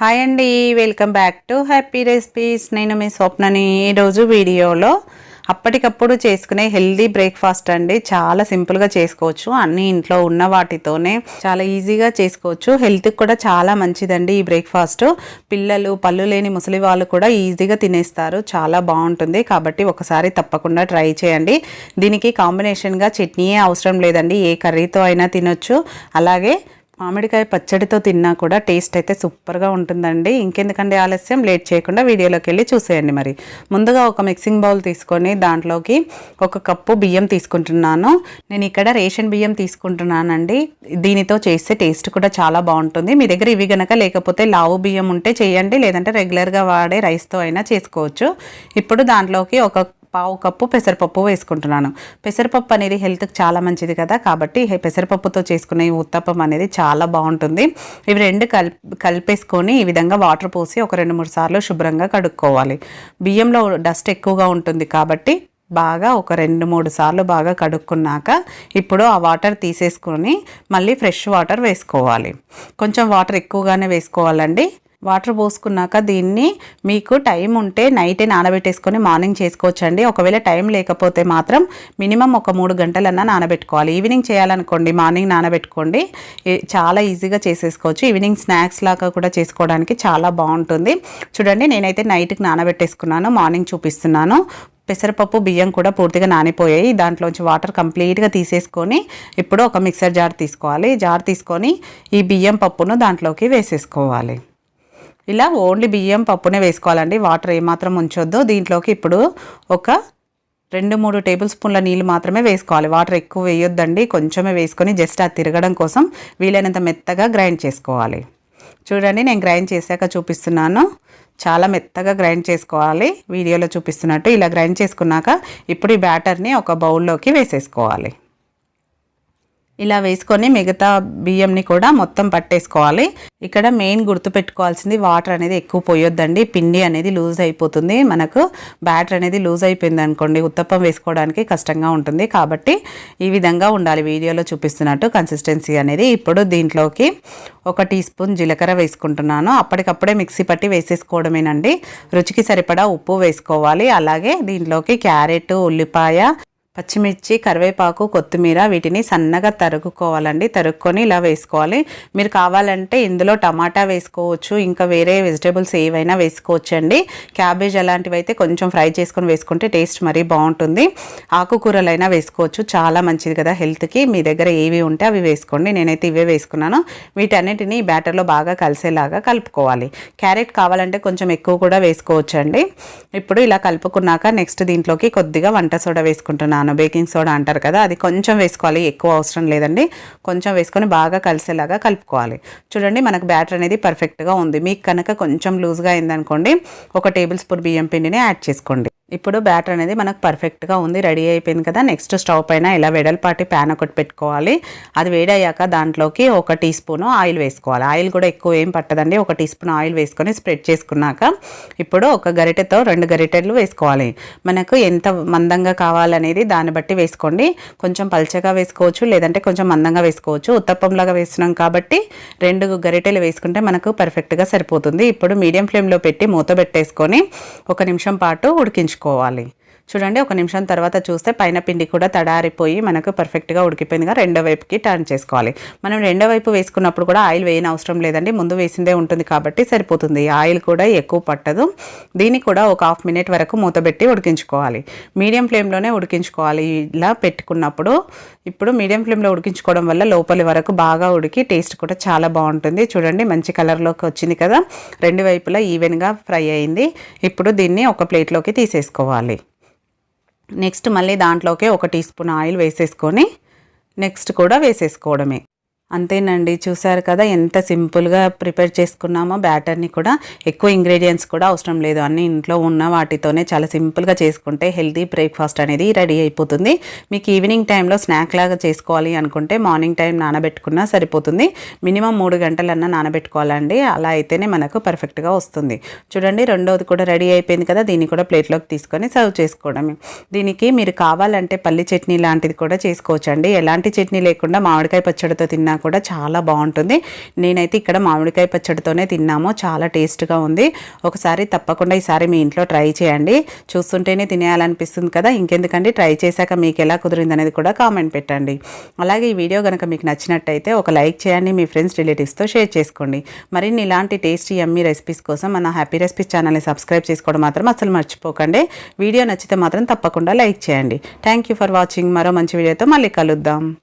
Hi అండి welcome back to happy recipes నేను మీ స్వప్నని ఈరోజు వీడియోలో అప్పటికప్పుడు చేసుకునే హెల్దీ బ్రేక్ఫాస్ట్ అండి. చాలా సింపుల్గా చేసుకోవచ్చు. అన్ని ఇంట్లో ఉన్న వాటితోనే చాలా ఈజీగా చేసుకోవచ్చు. హెల్త్కి కూడా చాలా మంచిదండి ఈ బ్రేక్ఫాస్ట్ పిల్లలు పళ్ళు లేని ముసలి వాళ్ళు కూడా ఈజీగా తినేస్తారు. చాలా బాగుంటుంది. కాబట్టి ఒకసారి తప్పకుండా ట్రై చేయండి. దీనికి కాంబినేషన్గా చట్నీయే అవసరం లేదండి. ఏ కర్రీతో అయినా తినొచ్చు. అలాగే మామిడికాయ పచ్చడితో తిన్నా కూడా టేస్ట్ అయితే సూపర్గా ఉంటుందండి. ఇంకెందుకంటే ఆలస్యం? లేట్ చేయకుండా వీడియోలోకి వెళ్ళి చూసేయండి మరి. ముందుగా ఒక మిక్సింగ్ బౌల్ తీసుకొని దాంట్లోకి ఒక కప్పు బియ్యం తీసుకుంటున్నాను. నేను ఇక్కడ రేషన్ బియ్యం తీసుకుంటున్నానండి. దీనితో చేస్తే టేస్ట్ కూడా చాలా బాగుంటుంది. మీ దగ్గర ఇవి గనక లేకపోతే లావు బియ్యం ఉంటే చేయండి. లేదంటే రెగ్యులర్గా వాడే రైస్తో అయినా చేసుకోవచ్చు. ఇప్పుడు దాంట్లోకి ఒక పావు కప్పు పెసరపప్పు వేసుకుంటున్నాను. పెసరపప్పు అనేది హెల్త్కి చాలా మంచిది కదా కాబట్టి పెసరపప్పుతో చేసుకునే ఉత్తప్పం అనేది చాలా బాగుంటుంది. ఇవి రెండు కల్ కలిపేసుకొని ఈ విధంగా వాటర్ పోసి ఒక రెండు మూడు సార్లు శుభ్రంగా కడుక్కోవాలి. బియ్యంలో డస్ట్ ఎక్కువగా ఉంటుంది కాబట్టి బాగా ఒక రెండు మూడు సార్లు బాగా కడుక్కున్నాక ఇప్పుడు ఆ వాటర్ తీసేసుకొని మళ్ళీ ఫ్రెష్ వాటర్ వేసుకోవాలి. కొంచెం వాటర్ ఎక్కువగానే వేసుకోవాలండి. వాటర్ పోసుకున్నాక దీన్ని మీకు టైం ఉంటే నైటే నానబెట్టేసుకొని మార్నింగ్ చేసుకోవచ్చండి. ఒకవేళ టైం లేకపోతే మాత్రం మినిమం ఒక మూడు గంటలన్నా నానబెట్టుకోవాలి. ఈవినింగ్ చేయాలనుకోండి మార్నింగ్ నానబెట్టుకోండి చాలా ఈజీగా చేసేసుకోవచ్చు. ఈవినింగ్ స్నాక్స్ లాగా కూడా చేసుకోవడానికి చాలా బాగుంటుంది. చూడండి నేనైతే నైట్కి నానబెట్టేసుకున్నాను మార్నింగ్ చూపిస్తున్నాను. పెసరపప్పు బియ్యం కూడా పూర్తిగా నానిపోయాయి. దాంట్లోంచి వాటర్ కంప్లీట్గా తీసేసుకొని ఇప్పుడు ఒక మిక్సర్ జార్ తీసుకోవాలి. జార్ తీసుకొని ఈ బియ్యం పప్పును దాంట్లోకి వేసేసుకోవాలి. ఇలా ఓన్లీ బియ్యం పప్పునే వేసుకోవాలండి. వాటర్ ఏమాత్రం ఉంచొద్దు. దీంట్లోకి ఇప్పుడు ఒక రెండు మూడు టేబుల్ స్పూన్ల నీళ్ళు మాత్రమే వేసుకోవాలి. వాటర్ ఎక్కువ వేయొద్దండి. కొంచెమే వేసుకొని జస్ట్ అది తిరగడం కోసం వీలైనంత మెత్తగా గ్రైండ్ చేసుకోవాలి. చూడండి నేను గ్రైండ్ చేశాక చూపిస్తున్నాను. చాలా మెత్తగా గ్రైండ్ చేసుకోవాలి. వీడియోలో చూపిస్తున్నట్టు ఇలా గ్రైండ్ చేసుకున్నాక ఇప్పుడు ఈ బ్యాటర్ని ఒక బౌల్లోకి వేసేసుకోవాలి. ఇలా వేసుకొని మిగతా బియ్యంని కూడా మొత్తం పట్టేసుకోవాలి. ఇక్కడ మెయిన్ గుర్తుపెట్టుకోవాల్సింది వాటర్ అనేది ఎక్కువ పోయొద్దండి. పిండి అనేది లూజ్ అయిపోతుంది. మనకు బ్యాటర్ అనేది లూజ్ అయిపోయింది అనుకోండి. ఉత్తప్పం వేసుకోవడానికి కష్టంగా ఉంటుంది. కాబట్టి ఈ విధంగా ఉండాలి. వీడియోలో చూపిస్తున్నట్టు కన్సిస్టెన్సీ అనేది. ఇప్పుడు దీంట్లోకి ఒక టీ స్పూన్ జీలకర్ర వేసుకుంటున్నాను. అప్పటికప్పుడే మిక్సీ పట్టి వేసేసుకోవడమేనండి. రుచికి సరిపడా ఉప్పు వేసుకోవాలి. అలాగే దీంట్లోకి క్యారెట్ ఉల్లిపాయ పచ్చిమిర్చి కరివేపాకు కొత్తిమీర వీటిని సన్నగా తరుగుకోవాలండి తరుక్కొని ఇలా వేసుకోవాలి. మీరు కావాలంటే ఇందులో టమాటా వేసుకోవచ్చు ఇంకా వేరే వెజిటేబుల్స్ ఏవైనా వేసుకోవచ్చు అండి క్యాబేజ్ అలాంటివి అయితే కొంచెం ఫ్రై చేసుకొని వేసుకుంటే టేస్ట్ మరీ బాగుంటుంది. ఆకుకూరలైనా వేసుకోవచ్చు చాలా మంచిది కదా హెల్త్కి. మీ దగ్గర ఏవి ఉంటే అవి వేసుకోండి. నేనైతే ఇవే వేసుకున్నాను. వీటన్నిటిని బ్యాటర్లో బాగా కలిసేలాగా కలుపుకోవాలి. క్యారెట్ కావాలంటే కొంచెం ఎక్కువ కూడా వేసుకోవచ్చు అండి ఇప్పుడు ఇలా కలుపుకున్నాక నెక్స్ట్ దీంట్లోకి కొద్దిగా వంట సోడా వేసుకుంటున్నాను. బేకింగ్ సోడా అంటారు కదా అది కొంచెం వేసుకోవాలి ఎక్కువ అవసరం లేదండి. కొంచెం వేసుకొని బాగా కలిసేలాగా కలుపుకోవాలి. చూడండి మనకు బ్యాటర్ అనేది పర్ఫెక్ట్గా ఉంది. మీకు కనుక కొంచెం లూజ్గా అయిందనుకోండి ఒక టేబుల్ స్పూన్ బియ్యం పిండిని యాడ్ చేసుకోండి. ఇప్పుడు బ్యాటర్ అనేది మనకు పర్ఫెక్ట్గా ఉంది రెడీ అయిపోయింది కదా. నెక్స్ట్ స్టవ్ పైన ఇలా వెడల్పాటి ప్యాన్ ఒకటి పెట్టుకోవాలి. అది వేడయ్యాక దాంట్లోకి ఒక టీ స్పూన్ ఆయిల్ వేసుకోవాలి. ఆయిల్ కూడా ఎక్కువ ఏం పట్టదండి. ఒక టీ స్పూన్ ఆయిల్ వేసుకొని స్ప్రెడ్ చేసుకున్నాక ఇప్పుడు ఒక గరిటెతో రెండు గరిటెలు వేసుకోవాలి. మనకు ఎంత మందంగా కావాలనేది దాన్ని బట్టి వేసుకోండి. కొంచెం పల్చగా వేసుకోవచ్చు లేదంటే కొంచెం మందంగా వేసుకోవచ్చు. ఉత్తప్పంలాగా వేస్తున్నాం కాబట్టి రెండు గరిటెలు వేసుకుంటే మనకు పర్ఫెక్ట్గా సరిపోతుంది. ఇప్పుడు మీడియం ఫ్లేమ్లో పెట్టి మూత పెట్టేసుకొని ఒక నిమిషం పాటు ఉడికించుకోవాలి. నేర్చుకోవాలి చూడండి ఒక నిమిషం తర్వాత చూస్తే పైన పిండి కూడా తడారిపోయి మనకు పర్ఫెక్ట్గా ఉడికిపోయిందిగా. రెండో వైపుకి టర్న్ చేసుకోవాలి. మనం రెండో వైపు వేసుకున్నప్పుడు కూడా ఆయిల్ వేయని అవసరం లేదండి. ముందు వేసిందే ఉంటుంది కాబట్టి సరిపోతుంది. ఆయిల్ కూడా ఎక్కువ పట్టదు. దీన్ని కూడా ఒక హాఫ్ మినిట్ వరకు మూతబెట్టి ఉడికించుకోవాలి. మీడియం ఫ్లేమ్లోనే ఉడికించుకోవాలి. ఇలా పెట్టుకున్నప్పుడు ఇప్పుడు మీడియం ఫ్లేమ్లో ఉడికించుకోవడం వల్ల లోపలి వరకు బాగా ఉడికి టేస్ట్ కూడా చాలా బాగుంటుంది. చూడండి మంచి కలర్లోకి వచ్చింది కదా. రెండు వైపులా ఈవెన్గా ఫ్రై అయింది. ఇప్పుడు దీన్ని ఒక ప్లేట్లోకి తీసేసుకోవాలి. నెక్స్ట్ మళ్ళీ దాంట్లోకే ఒక టీ స్పూన్ ఆయిల్ వేసేసుకొని నెక్స్ట్ కూడా వేసేసుకోవడమే. అంతేనండి. చూసారు కదా ఎంత సింపుల్గా ప్రిపేర్ చేసుకున్నామో బ్యాటర్ని కూడా. ఎక్కువ ఇంగ్రీడియంట్స్ కూడా అవసరం లేదు. అన్ని ఇంట్లో ఉన్న వాటితోనే చాలా సింపుల్గా చేసుకుంటే హెల్తీ బ్రేక్ఫాస్ట్ అనేది రెడీ అయిపోతుంది. మీకు ఈవినింగ్ టైంలో స్నాక్ లాగా చేసుకోవాలి అనుకుంటే మార్నింగ్ టైం నానబెట్టుకున్నా సరిపోతుంది. మినిమం మూడు గంటలన్నా నానబెట్టుకోవాలండి. అలా అయితేనే మనకు పర్ఫెక్ట్గా వస్తుంది. చూడండి రెండోది కూడా రెడీ అయిపోయింది కదా దీన్ని కూడా ప్లేట్లోకి తీసుకొని సర్వ్ చేసుకోవడమే దీనికి మీరు కావాలంటే పల్లి చట్నీ లాంటిది కూడా చేసుకోవచ్చండి. ఎలాంటి చట్నీ లేకుండా మామిడికాయ పచ్చడితో తిన్నా కూడా చాలా బాగుంటుంది. నేనైతే ఇక్కడ మామిడికాయ పచ్చడితోనే తిన్నాము. చాలా టేస్ట్గా ఉంది. ఒకసారి తప్పకుండా ఈసారి మీ ఇంట్లో ట్రై చేయండి. చూస్తుంటేనే తినేయాలనిపిస్తుంది కదా. ఇంకెందుకండి? ట్రై చేశాక మీకు ఎలా కుదిరింది అనేది కూడా కామెంట్ పెట్టండి. అలాగే ఈ వీడియో కనుక మీకు నచ్చినట్టయితే ఒక లైక్ చేయండి మీ ఫ్రెండ్స్ రిలేటివ్స్తో షేర్ చేసుకోండి. మరిన్ని ఇలాంటి టేస్టీ ఎమ్మీ రెసిపీస్ కోసం మన హ్యాపీ రెసిపీస్ ఛానల్ని సబ్స్క్రైబ్ చేసుకోవడం మాత్రం అసలు మర్చిపోకండి. వీడియో నచ్చితే మాత్రం తప్పకుండా లైక్ చేయండి. Thank you for watching. మరో మంచి వీడియోతో మళ్ళీ కలుద్దాం.